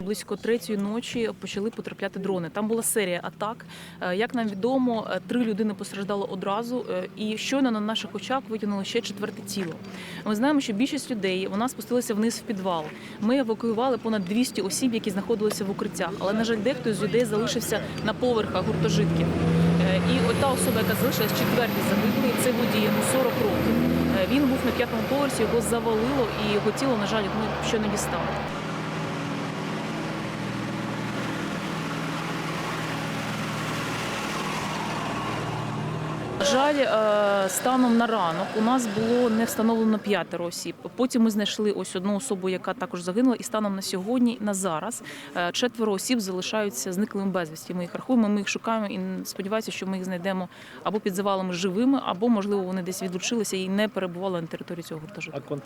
Близько третьої ночі почали потрапляти дрони. Там була серія атак. Е, Як нам відомо, е, три людини постраждало одразу, е, і щойно на наших очах витягнули ще четверте тіло. Ми знаємо, що більшість людей вона спустилася вниз в підвал. Ми евакуювали понад 200 осіб, які знаходилися в укриттях. Але на жаль, дехто з людей залишився на поверхах гуртожитків. І от та особа, яка залишилась четвертий загиблий, це водій йому 40 років. Він був на п'ятому поверсі, його завалило, і його тіло, на жаль, ми ще не дістали. Жаль, е, станом на ранок у нас було не встановлено п'ятеро осіб. Потім ми знайшли ось одну особу, яка також загинула, і станом на сьогодні, на зараз, е, четверо осіб залишаються зниклими безвісті. Ми їх рахуємо, ми їх шукаємо і сподіваюся, що ми їх знайдемо або під завалами живими, або можливо вони десь відлучилися і не перебували на території цього гуртожитку.